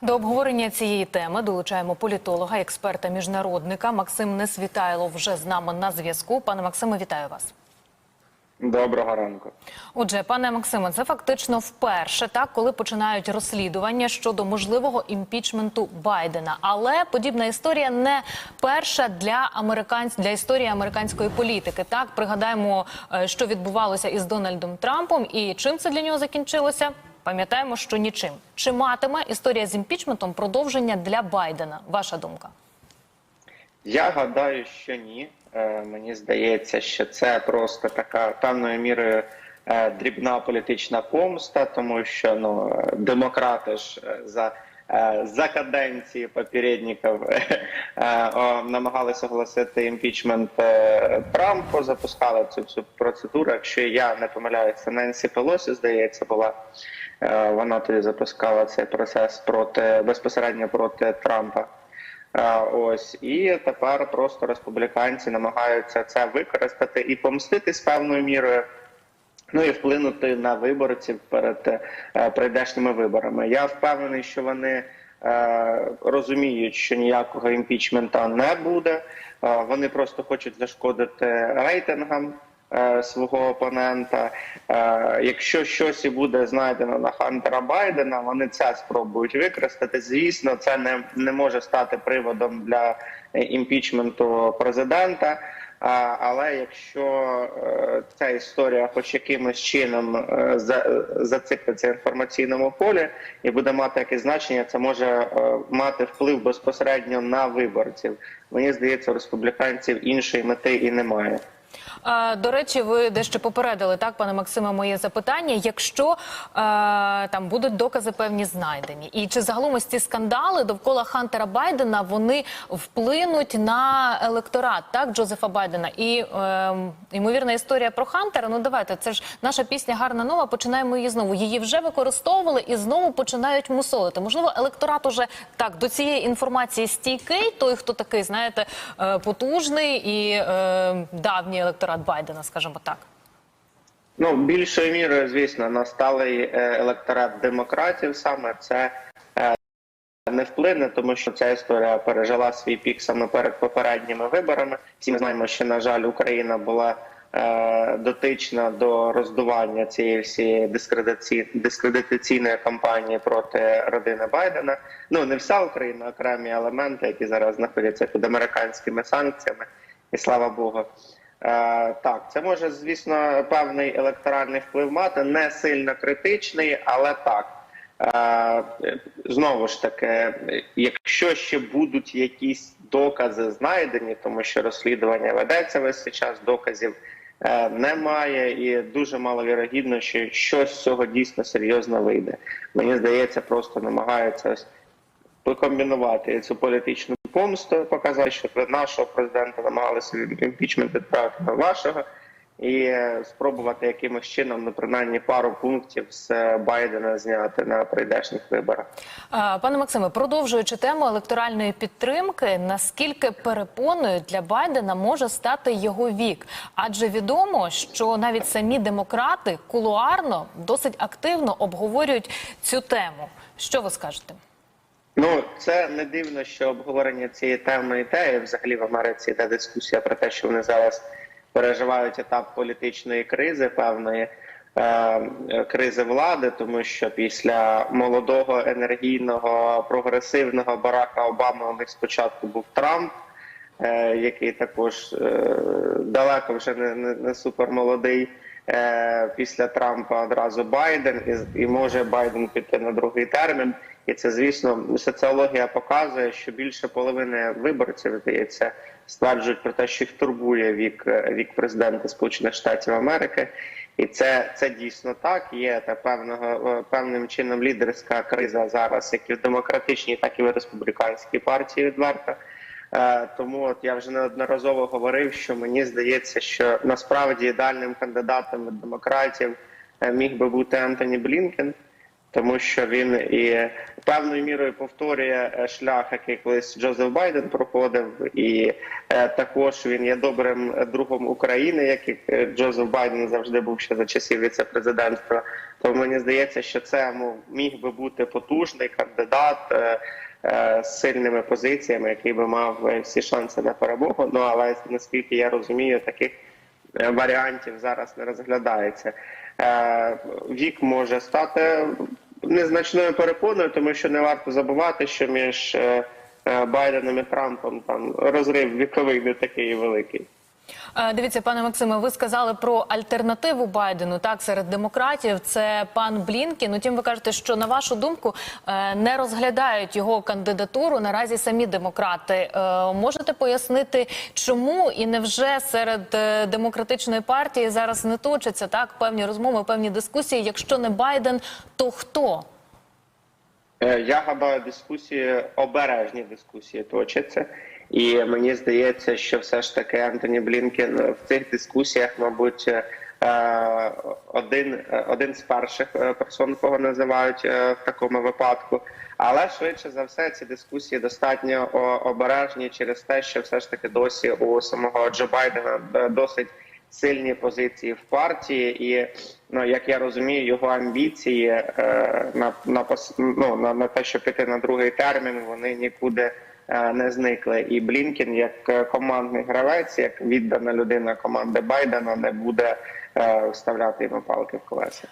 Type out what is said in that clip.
До обговорення цієї теми долучаємо політолога, експерта, міжнародника. Максим Несвітайлов вже з нами на зв'язку. Пане Максиме, вітаю вас. Доброго ранку. Отже, пане Максиме, це фактично вперше, так коли починають розслідування щодо можливого імпічменту Байдена. Але подібна історія не перша для американсь... для історії американської політики. Так пригадаємо, е, що відбувалося із Дональдом Трампом і чим це для нього закінчилося. Пам'ятаємо, що нічим. Чи матиме історія з імпічментом продовження для Байдена? Ваша думка? Я гадаю, що ні. Е, Мені здається, що це просто така певною мірою е, дрібна політична помста, тому що ну е, демократи ж за. За каденції попередників намагалися оголосити імпічмент е, Трампу, запускали цю цю процедуру. Якщо я не помиляюся, Ненсі Пелосі, здається, була вона тоді запускала цей процес проти безпосередньо проти Трампа. Е, Ось і тепер просто республіканці намагаються це використати і помститись певною мірою. Ну і вплинути на виборців перед е, прийдешніми виборами. Я впевнений, що вони е, розуміють, що ніякого імпічмента не буде. Е, вони просто хочуть зашкодити рейтингам е, свого опонента. Е, якщо щось і буде знайдено на Хантера Байдена, вони це спробують використати. Звісно, це не, не може стати приводом для е, імпічменту президента. Але якщо е, ця історія, хоч якимось чином е, за, зациклиться в інформаційному полі і буде мати якесь значення, це може е, мати вплив безпосередньо на виборців. Мені здається, у республіканців іншої мети і немає. Е, До речі, ви дещо попередили так, пане Максиме, моє запитання. Якщо е, там будуть докази певні знайдені, і чи загалом ось ці скандали довкола Хантера Байдена вони вплинуть на електорат, так Джозефа Байдена? І е, ймовірна історія про Хантера. Ну давайте, це ж наша пісня гарна нова. Починаємо її знову. Її вже використовували і знову починають мусолити. Можливо, електорат уже так до цієї інформації стійкий. Той, хто такий, знаєте, е, потужний і е, давній електорат Байдена, скажімо так. Ну, більшою мірою, звісно, на сталий е, електорат демократів саме це е, не вплине, тому що ця історія пережила свій пік саме перед попередніми виборами. Всі ми знаємо, що на жаль, Україна була е, дотична до роздування цієї всієї дискредиці... дискредитаційної кампанії проти родини Байдена. Ну не вся Україна, окремі елементи, які зараз знаходяться під американськими санкціями, і слава Богу. Е, так, це може, звісно, певний електоральний вплив мати, не сильно критичний, але так. Е, знову ж таки, якщо ще будуть якісь докази знайдені, тому що розслідування ведеться весь цей час, доказів е, немає, і дуже маловірогідно, що щось з цього дійсно серйозно вийде. Мені здається, просто намагаються ось покомбінувати цю політичну помсту, показати, що нашого президента намагалися імпічмент відправити на вашого, і е, спробувати якимось чином, ну принаймні пару пунктів з е, Байдена зняти на прийдешніх виборах. Пане Максиме, продовжуючи тему електоральної підтримки, наскільки перепоною для Байдена може стати його вік? Адже відомо, що навіть самі демократи кулуарно досить активно обговорюють цю тему. Що ви скажете? Ну це не дивно, що обговорення цієї теми йде. Взагалі в Америці йде дискусія про те, що вони зараз переживають етап політичної кризи, певної е, кризи влади, тому що після молодого енергійного прогресивного Барака Обами у них спочатку був Трамп. е, Який також е, далеко вже не, не, не супер молодий. Е, Після Трампа одразу Байден, і, і може Байден піти на другий термін. І це, звісно, соціологія показує, що більше половини виборців здається стверджують про те, що їх турбує вік вік президента Сполучених Штатів Америки, і це це дійсно так. Є та певного певним чином лідерська криза зараз, як і в демократичній, так і в республіканській партії відверто. Е, Тому от я вже неодноразово говорив, що мені здається, що насправді ідеальним кандидатом від демократів е, міг би бути Ентоні Блінкен тому що він і певною мірою повторює е, шлях, який колись Джозеф Байден проходив, і також він є добрим другом України, як і Джозеф Байден завжди був ще за часів віце-президентства. Тому мені здається, що це міг би бути потужний кандидат. Е, сильними позиціями, який би мав е, всі шанси на перемогу. Ну але наскільки я розумію, таких е, варіантів зараз не розглядається. Вік може стати незначною перепоною, тому що не варто забувати, що між Байденом і Трампом там розрив віковий не такий великий. Е, Дивіться, пане Максиме, ви сказали про альтернативу Байдену так серед демократів. Це пан Блінкін. Утім, ви кажете, що на вашу думку е, не розглядають його кандидатуру наразі самі демократи. Е, Можете пояснити, чому і невже серед демократичної партії зараз не точаться так певні розмови, певні дискусії? Якщо не Байден, то хто? Я гадаю, дискусії обережні дискусії точаться, і мені здається, що все ж таки Антоні Блінкен в цих дискусіях, мабуть, е, один, е, один з перших е, персон, кого називають в такому випадку. Але швидше за все ці дискусії достатньо обережні через те, що все ж таки досі у самого Джо Байдена досить сильні позиції в партії, і ну як я розумію, його амбіції на на ну, на, на те, щоб піти на другий термін, вони нікуди не зникли. І Блінкін, як е, командний гравець, як віддана людина команди Байдена, не буде е, вставляти йому палки в колеса.